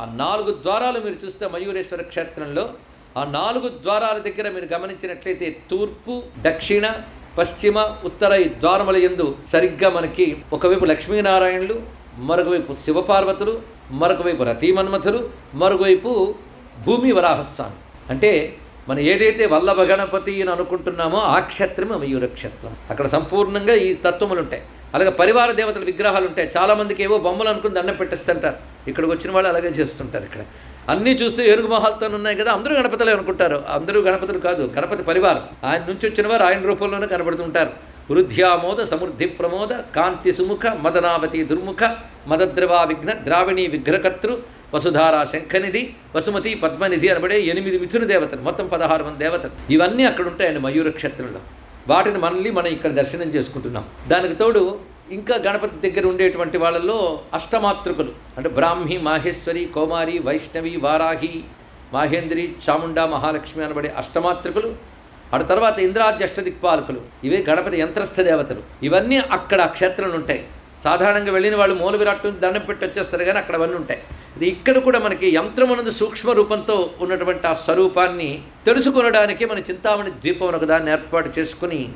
ఆ నాలుగు ద్వారాలు మీరు చూస్తే మయూరేశ్వర క్షేత్రంలో ఆ నాలుగు ద్వారాల దగ్గర మీరు గమనించినట్లయితే తూర్పు దక్షిణ పశ్చిమ ఉత్తర ఈ ద్వారముల యందు సరిగ్గా మనకి ఒకవైపు లక్ష్మీనారాయణులు మరొకవైపు శివపార్వతులు మరొకవైపు రతీమన్మథులు మరొకవైపు భూమి వరాహస్వామి. అంటే మనం ఏదైతే వల్లభ గణపతి అని అనుకుంటున్నామో ఆ క్షేత్రమే మయూర క్షేత్రం. అక్కడ సంపూర్ణంగా ఈ తత్వములు ఉంటాయి అలాగే పరివార దేవతల విగ్రహాలు ఉంటాయి చాలామందికి ఏవో బొమ్మలు అనుకుని దండం పెట్టేస్తుంటారు. ఇక్కడికి వచ్చిన వాళ్ళు అలాగే చేస్తుంటారు ఇక్కడ. అన్నీ చూస్తే ఏనుగు మహాలతో ఉన్నాయి కదా అందరూ గణపతులే అనుకుంటారు. అందరూ గణపతులు కాదు గణపతి పరివారం. ఆయన నుంచి వచ్చిన వారు ఆయన రూపంలోనే కనబడుతుంటారు. వృద్ధ్యామోద సమృద్ధి ప్రమోద కాంతి సుముఖ మదనావతి దుర్ముఖ మదద్రవా విఘ్న ద్రావిణి విగ్రహకర్తృ వసుధారా శంఖనిధి వసుమతి పద్మనిధి అనబడే ఎనిమిది మిథున దేవతలు మొత్తం పదహారు మంది దేవతలు. ఇవన్నీ అక్కడ ఉంటాయండి మయూర క్షేత్రంలో. వాటిని మళ్ళీ మనం ఇక్కడ దర్శనం చేసుకుంటున్నాం. దానికి తోడు ఇంకా గణపతి దగ్గర ఉండేటువంటి వాళ్ళల్లో అష్టమాతృకులు. అంటే బ్రాహ్మి మాహేశ్వరి కౌమారి వైష్ణవి వారాహి మాహేంద్రి చాముండా మహాలక్ష్మి అనబడే అష్టమాతృకులు. ఆ తర్వాత ఇంద్రాద్య అష్టదిక్పాలకులు. ఇవే గణపతి యంత్రస్థ దేవతలు. ఇవన్నీ అక్కడ క్షేత్రంలో ఉంటాయి. సాధారణంగా వెళ్ళిన వాళ్ళు మూల విరాట్టు దండం పెట్టి వచ్చేస్తారు కానీ అక్కడ అవన్నీ ఉంటాయి. ఇది ఇక్కడ కూడా మనకి యంత్రమునందు సూక్ష్మ రూపంతో ఉన్నటువంటి ఆ స్వరూపాన్ని తెలుసుకొనడానికి మన చింతామణి ద్వీపం ఒకదాన్ని ఏర్పాటు చేసుకుని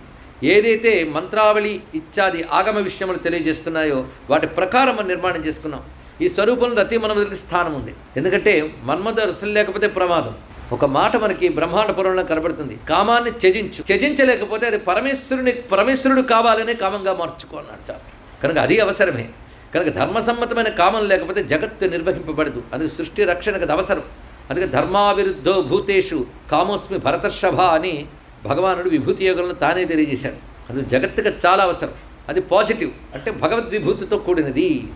ఏదైతే మంత్రావళి ఇత్యాది ఆగమ విషయములు తెలియజేస్తున్నాయో వాటి ప్రకారం మనం నిర్మాణం చేసుకున్నాం. ఈ స్వరూపంలో అతి మన స్థానం ఉంది. ఎందుకంటే మన్మధ రసులు లేకపోతే ప్రమాదం. ఒక మాట మనకి బ్రహ్మాండ పురంలో కనబడుతుంది. కామాన్ని త్యజించు. త్యజించలేకపోతే అది పరమేశ్వరుని పరమేశ్వరుడు కావాలనే కామంగా మార్చుకో అన్నాడు కనుక అది అవసరమే. కనుక ధర్మసమ్మతమైన కామం లేకపోతే జగత్తు నిర్వహింపబడదు. అది సృష్టి రక్షణకు అవసరం. అందుకే ధర్మావిరుద్ధో భూతేషు కామోస్మి భరతర్షభ అని భగవానుడు విభూతి యోగంలో తానే తెలియజేశాడు. అది జగత్తుకు చాలా అవసరం. అది పాజిటివ్. అంటే భగవద్విభూతితో కూడినది.